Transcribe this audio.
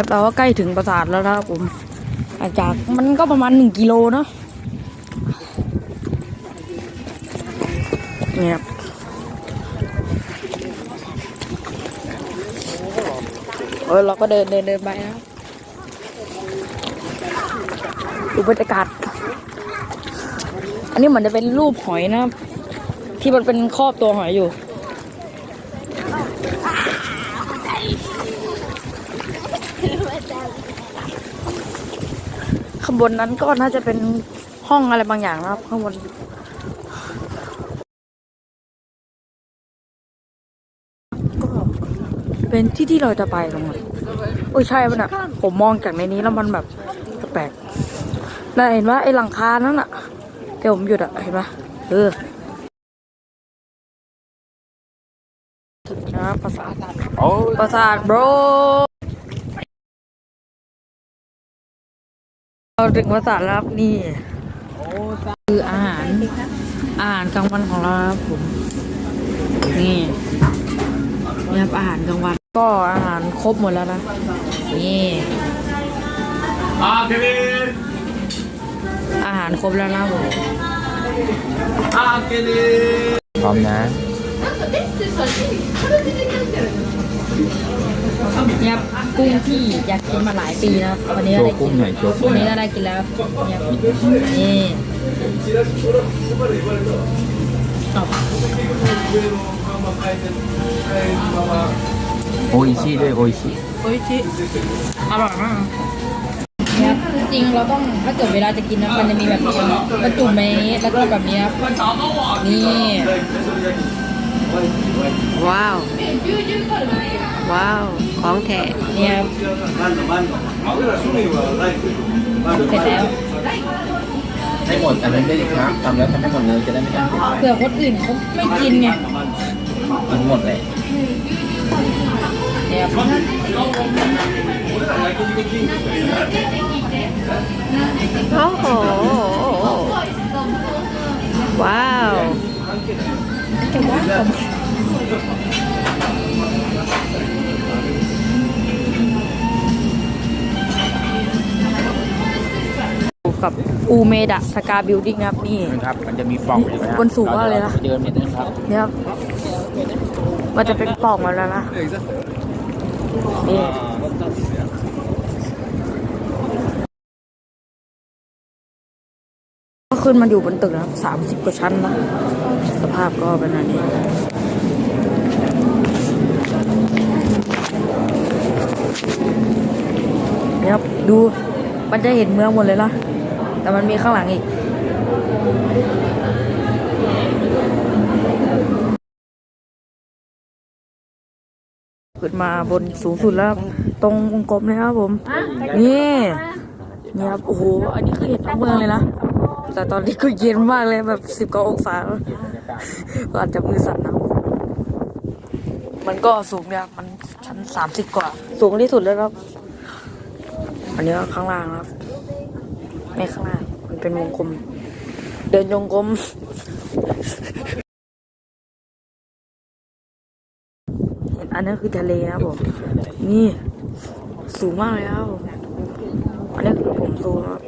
ครับเราก็ใกล้ถึงปราสาทแล้วนะครับผมอาจากมันก็ประมาณหนึ่งกิโลเนาะเนี่ยบเออเราก็เดินเดินเดินไปนะดูบรรยากาศ อันนี้เหมือนจะเป็นรูปหอยนะ ที่มันเป็นครอบตัวหอยอยู่ ข้างบนนั้นก็น่าจะเป็นห้องอะไรบางอย่างนะครับ ข้างบนก็เป็นที่ที่เราจะไปกันหมดโอ้ยใช่ป่ะน่ะ ผมมองจากในนี้แล้วมันแบบแปลกน่าเห็นว่าไอ้หลังคานั้นอะเดี๋ยวผมหยุดอะเห็นปะเออถึงนะปราสาทปราสาท bro เราถึงวัดสาลับนี่คืออาหารอาหารกลางวันของเราครับผมนี่นี่ครับอาหารกลางวัน ก็อาหารครบหมดแล้วนะนี่อาหารครบแล้วนะผมพร้อมนะ เนี่ยครับกุ้งที่อยากกินมาหลายปีนะครับวันนี้โชก็ได้ว์กิกุ้นงหน่อยโชว์กุ้วังนหนี้น่อยก็ได้กินแล้วเนี่ยครับนี่เอาโออิชิด้วยโออิชิโอ้ยชิอร่อยมากเนี่ยครับจริงๆเราต้องถ้าเกิดเวลาจะกินนะมันจะมีแบบนี้กระจุ่มในนี้แล้วก็แบบนี้ครับนี่ ว้าว ว้าว ของแท้เนี่ยครับเสร็จแล้วให้หมดอันนั้นได้ดิครับทำแล้วทำให้หมดเลยจะได้ไม่ต้องเผื่อคนอื่นเขาไม่กินไงกินหมดเลยเนี่ยครับโอ้โหว้าว อยู่กับอูเมดะสกาบิลดิ้งครับนี่ นะครับ มันจะมีปล่องอยู่นะบนสูงมากเลยนะ เดินนิดนึงครับเนี่ยครับมันจะเป็นปล่องมาแล้วนะนี่ ก็ขึ้นมาอยู่บนตึกนะครับสามสิบกว่าชั้นนะ สภาพก็เป็นอันนี้เนี่ยครับดูมันจะเห็นเมืองหมดเลยนะแต่มันมีข้างหลังอีกขึ้นมาบนสูงสุดแล้วครับตรงวงกลมเลยครับผม นี่นี่ครับโอ้โห อันนี้คือเห็นทั้งเมืองเลยนะ แต่ตอนนี้ก็เย็นมากเลยแบบสิบกว่าองศาแล้วก็อาจจะมือสั่นนะมันก็สูงเนี่ยมันชั้นสามสิบกว่า สูงที่สุดแล้วครับ อันนี้ก็ข้างล่างนะครับไม่ข้างล่างมันเป็นวงกลม เดินวงกลมอันนั้นคือทะเลนะครับผมนี่ สูงมากเลยครับผมอันนี้คือผมสูงครับ